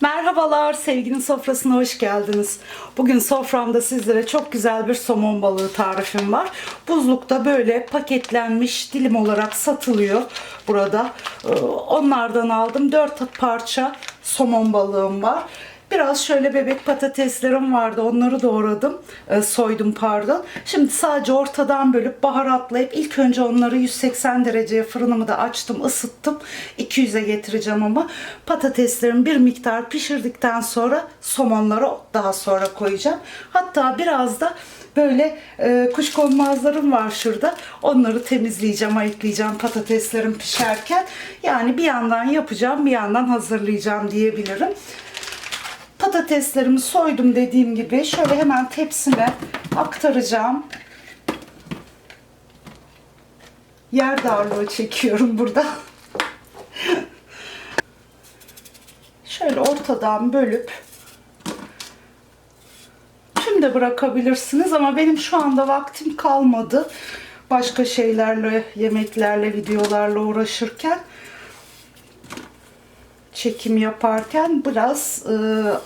Merhabalar, sevginin sofrasına hoş geldiniz. Bugün soframda sizlere çok güzel bir somon balığı tarifim var. Buzlukta böyle paketlenmiş dilim olarak satılıyor burada. Ee, Onlardan aldım. 4 parça somon balığım var. Biraz şöyle bebek patateslerim vardı. Onları doğradım. e, soydum pardon. Şimdi sadece ortadan bölüp baharatlayıp ilk önce onları 180 dereceye fırınımı da açtım, ısıttım. 200'e getireceğim ama patateslerimi bir miktar pişirdikten sonra somonları daha sonra koyacağım. Hatta biraz da böyle e, kuşkonmazlarım var şurada. Onları temizleyeceğim, ayıklayacağım patateslerim pişerken. Yani bir yandan yapacağım, bir yandan hazırlayacağım diyebilirim. Patateslerimi soydum dediğim gibi. Şöyle hemen tepsime aktaracağım. Yer darlığı çekiyorum burada. Şöyle ortadan bölüp tüm de bırakabilirsiniz ama benim şu anda vaktim kalmadı. Başka şeylerle, yemeklerle, videolarla uğraşırken çekim yaparken biraz e,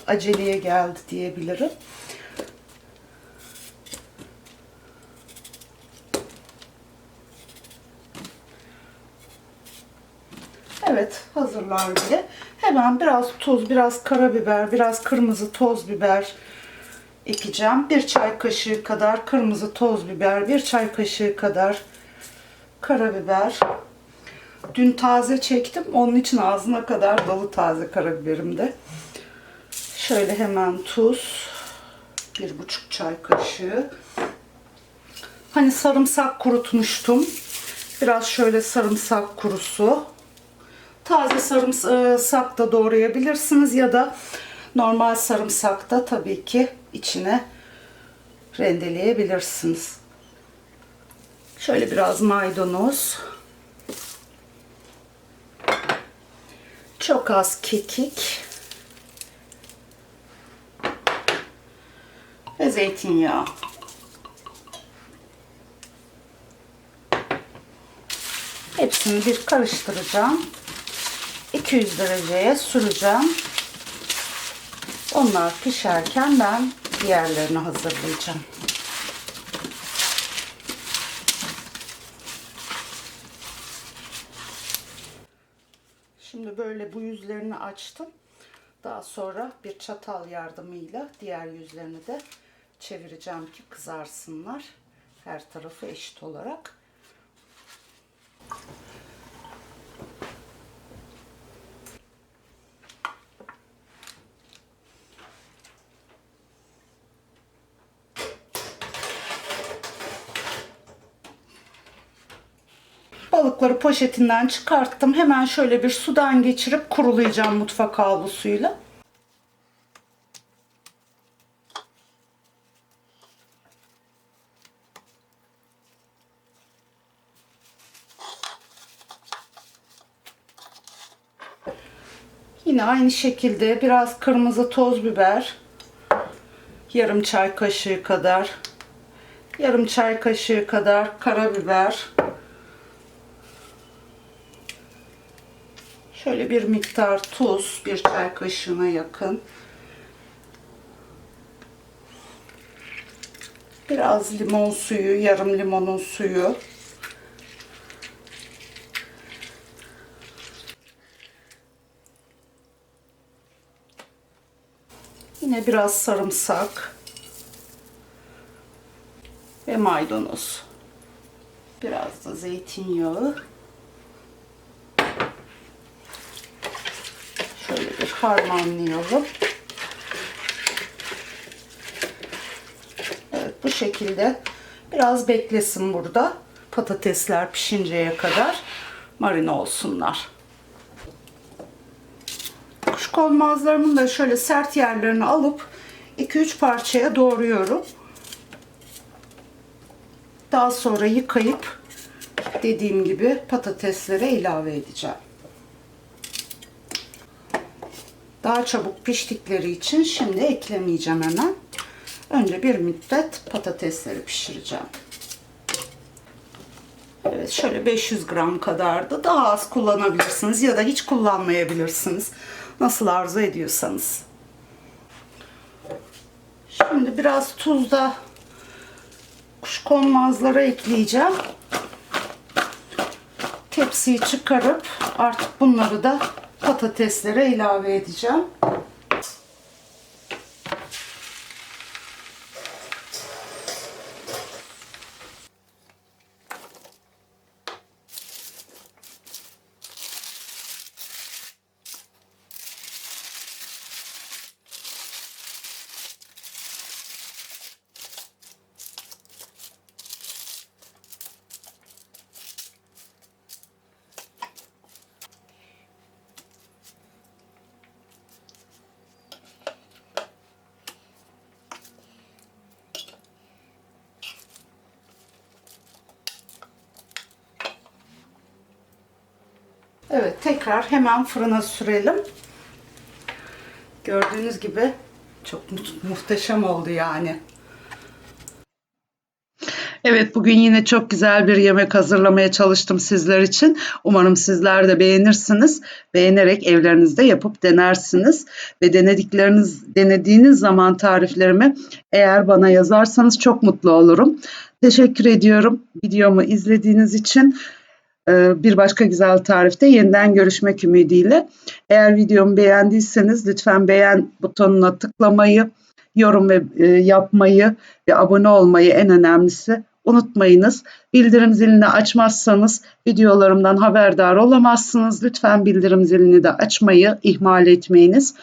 aceleye geldi diyebilirim. Evet hazırlar bile. Hemen biraz tuz, biraz karabiber, biraz kırmızı toz biber ekeceğim. Bir çay kaşığı kadar kırmızı toz biber, bir çay kaşığı kadar karabiber. Dün taze çektim. Onun için ağzına kadar dolu taze karabiberimde. Şöyle hemen tuz. Bir buçuk çay kaşığı. Hani sarımsak kurutmuştum. Biraz şöyle sarımsak kurusu. Taze sarımsak da doğrayabilirsiniz ya da normal sarımsak da tabii ki içine rendeleyebilirsiniz. Şöyle biraz maydanoz. Çok az kekik. Ve zeytinyağı. Hepsini bir karıştıracağım. 200 dereceye süreceğim. Onlar pişerken ben diğerlerini hazırlayacağım. Şimdi böyle bu yüzlerini açtım. Daha sonra bir çatal yardımıyla diğer yüzlerini de çevireceğim ki kızarsınlar. Her tarafı eşit olarak. Balıkları poşetinden çıkarttım. Hemen şöyle bir sudan geçirip kurulayacağım mutfak havlusuyla. Yine aynı şekilde biraz kırmızı toz biber, yarım çay kaşığı kadar, yarım çay kaşığı kadar karabiber, Şöyle bir miktar tuz, bir çay kaşığına yakın. Biraz limon suyu, yarım limonun suyu. Yine biraz sarımsak ve maydanoz. Biraz da zeytinyağı. Şöyle bir harmanlayalım. Evet bu şekilde biraz beklesin burada. Patatesler pişinceye kadar marine olsunlar. Kuşkonmazlarımın da şöyle sert yerlerini alıp 2-3 parçaya doğruyorum. Daha sonra yıkayıp dediğim gibi patateslere ilave edeceğim. Daha çabuk piştikleri için şimdi eklemeyeceğim hemen. Önce bir müddet patatesleri pişireceğim. Evet şöyle 500 gram kadardı. Daha az kullanabilirsiniz ya da hiç kullanmayabilirsiniz. Nasıl arzu ediyorsanız. Şimdi biraz tuz da kuşkonmazlara ekleyeceğim. Tepsiyi çıkarıp artık bunları da patateslere ilave edeceğim. Evet tekrar hemen fırına sürelim. Gördüğünüz gibi çok mu- muhteşem oldu yani. Evet bugün yine çok güzel bir yemek hazırlamaya çalıştım sizler için. Umarım sizler de beğenirsiniz. Beğenerek evlerinizde yapıp denersiniz ve denedikleriniz denediğiniz zaman tariflerimi eğer bana yazarsanız çok mutlu olurum. Teşekkür ediyorum videomu izlediğiniz için. Ee, Bir başka güzel tarifte yeniden görüşmek ümidiyle. Eğer videomu beğendiyseniz lütfen beğen butonuna tıklamayı, yorum ve e, yapmayı ve abone olmayı en önemlisi unutmayınız. Bildirim zilini açmazsanız videolarımdan haberdar olamazsınız. Lütfen bildirim zilini de açmayı ihmal etmeyiniz.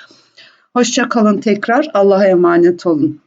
Hoşça kalın tekrar. Allah'a emanet olun.